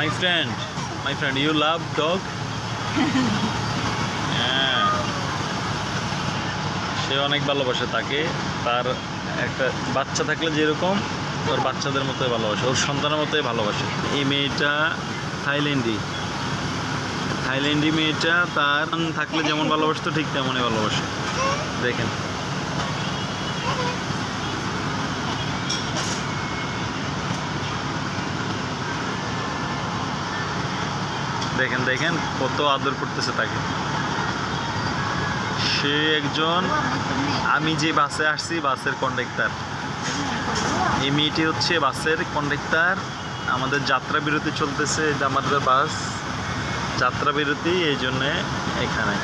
My friend my friend you love dog হ্যাঁ সে অনেক ভালোবাসে তাকে। তার একটা বাচ্চা থাকলে যেরকম ওর বাচ্চাদের মতোই ভালোবাসে ওর সন্তানের মতোই ভালোবাসে। এই মেয়েটা থাইল্যান্ডি। থাইল্যান্ডি মেয়েটা তার থাকলে যেমন ভালোবাসতো ঠিক তেমনই ভালোবাসে। দেখেন। দেখেন দেখেন, কত আদর করতেছে তাকে। সে একজন, আমি যে বাসে আসছি, বাসের কন্ডাক্টর এই মেয়েটি হচ্ছে বাসের কন্ডাক্টর আমাদের যাত্রা বিরতি চলতেছে আমাদের বাস। যাত্রা বিরতি, এই জন্যে এখানে।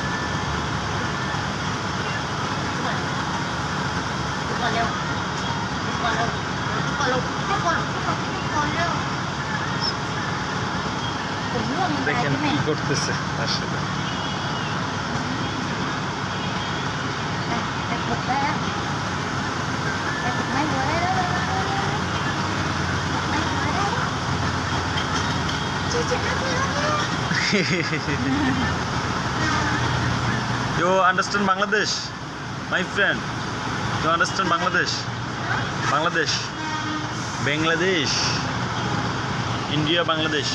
দেখেন কি করতেছে তার You understand Bangladesh? My friend, you understand Bangladesh? Bangladesh. Bangladesh. India, Bangladesh.